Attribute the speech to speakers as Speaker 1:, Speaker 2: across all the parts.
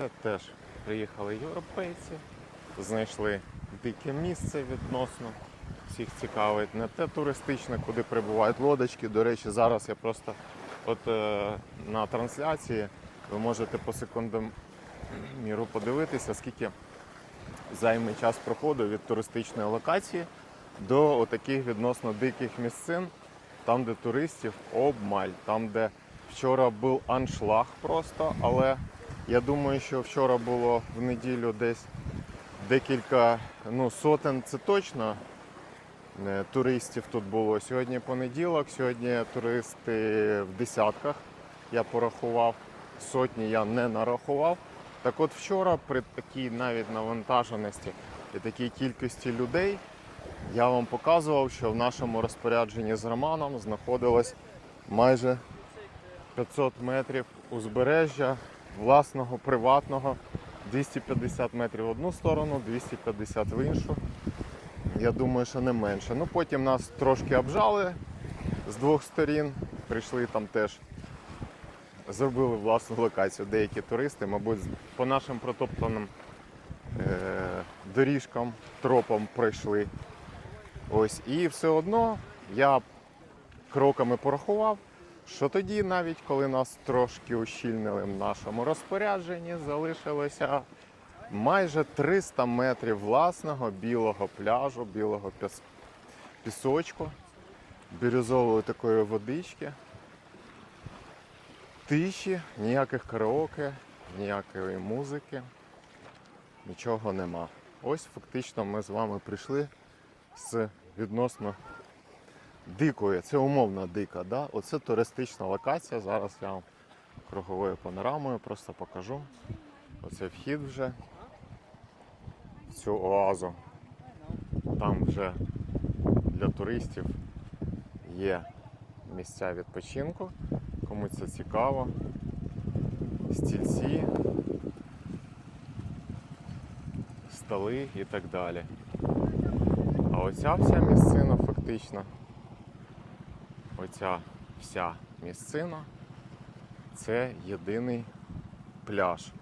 Speaker 1: Це теж приїхали європейці, знайшли дике місце відносно. Всіх цікавить не те туристичне, куди прибувають лодочки. До речі, зараз я просто от е, на трансляції ви можете по секундам міру подивитися, скільки займе час проходу від туристичної локації до отаких відносно диких місцин, там, де туристів обмаль, там, де вчора був аншлаг просто, але я думаю, що вчора було в неділю десь декілька ну, сотень, це точно е, туристів тут було. Сьогодні понеділок, сьогодні туристи в десятках. Я порахував, сотні я не нарахував. Так от вчора при такій навіть навантаженості і такій кількості людей я вам показував, що в нашому розпорядженні з Романом знаходилось майже 500 метрів узбережжя власного, приватного, 250 метрів в одну сторону, 250 в іншу. Я думаю, що не менше. Ну потім нас трошки обжали з двох сторін. Прийшли там теж, зробили власну локацію. Деякі туристи, мабуть, по нашим протоптаним е- доріжкам, тропам пройшли. Ось, і все одно я кроками порахував, що тоді, навіть коли нас трошки ущільнили в нашому розпорядженні, залишилося майже 300 метрів власного білого пляжу, білого піс- пісочку, бірюзової такої водички, тиші, ніяких караоке, ніякої музики, нічого нема. Ось фактично ми з вами прийшли з відносно дикої, це умовно дика, да? оце туристична локація. Зараз я вам круговою панорамою просто покажу. Оце вхід вже в цю оазу. Там вже для туристів є місця відпочинку. Кому це цікаво. Стільці, столи і так далі. А оця вся місцина фактично, оця вся місцина це єдиний пляж,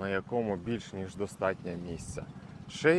Speaker 1: на якому більш ніж достатньо місця. Ще